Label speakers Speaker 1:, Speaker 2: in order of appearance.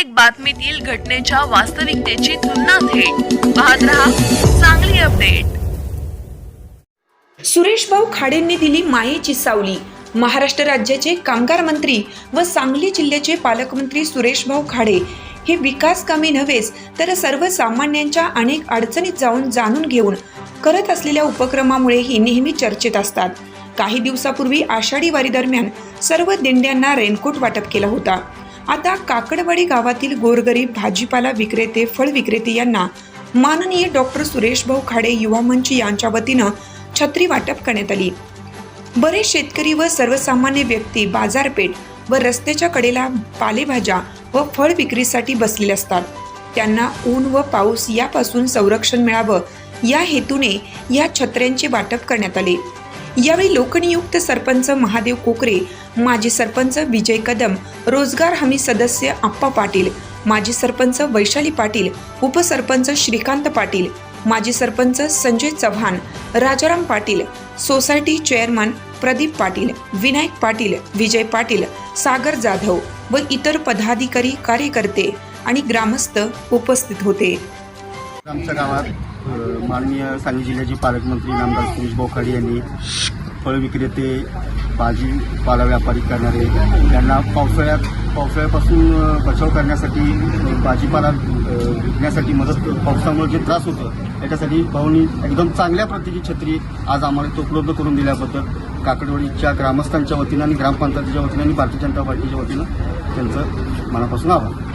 Speaker 1: प्रत्येक बातमीतील घटनेच्या वास्तविकतेची तुलना थेट. पाहत रहा चांगली अपडेट.
Speaker 2: सुरेश भाऊ खाडेंनी दिली मायेची सावली. महाराष्ट्र राज्याचे कामगार मंत्री व सांगली जिल्ह्याचे पालकमंत्री सुरेश भाऊ खाडे हे विकास कामे नव्हेच तर सर्वसामान्यांच्या अनेक अडचणीत जाऊन जाणून घेऊन करत असलेल्या उपक्रमामुळेही नेहमी चर्चेत असतात. काही दिवसापूर्वी आषाढी वारी दरम्यान सर्व दिंड्यांना रेनकोट वाटप केला होता. आता काकडवाडी गावातील गोरगरीब भाजीपाला विक्रेते फळ विक्रेते यांना माननीय डॉक्टर सुरेश भाऊ खाडे युवा मंच यांच्या वतीनं छत्री वाटप करण्यात आली. बरेच शेतकरी व सर्वसामान्य व्यक्ती बाजारपेठ व रस्त्याच्या कडेला पालेभाज्या व फळ विक्रीसाठी बसलेले असतात. त्यांना ऊन व पाऊस यापासून संरक्षण मिळावं या हेतूने या छत्र्यांचे वाटप करण्यात आले. यावेळी लोकनियुक्त सरपंच महादेव कोकरे माजी सरपंच विजय कदम रोजगार हमी सदस्य आप्पा पाटील माजी सरपंच वैशाली पाटील उपसरपंच श्रीकांत पाटील माजी सरपंच संजय चव्हाण राजाराम पाटील सोसायटी चेअरमन प्रदीप पाटील विनायक पाटील विजय पाटील सागर जाधव व इतर पदाधिकारी कार्यकर्ते आणि ग्रामस्थ उपस्थित होते.
Speaker 3: आमच्या गावात माननीय सांगली जिल्ह्याचे पालकमंत्री नामदार सुरेश बोखाडे यांनी फळ विक्रेते भाजी पाला व्यापारी करणारे यांना पावसाळ्यात पावसाळ्यापासून बचाव करण्यासाठी भाजीपाला विकण्यासाठी मदत पावसामुळे जे त्रास होतो त्याच्यासाठी भाऊनी एकदम चांगल्या प्रतीची छत्री आज आम्हाला उपलब्ध करून दिल्याबद्दल काकडवाडीच्या ग्रामस्थांच्या वतीनं आणि ग्रामपंचायतीच्या वतीनं आणि भारतीय जनता पार्टीच्या वतीनं त्यांचं मनापासून आभार.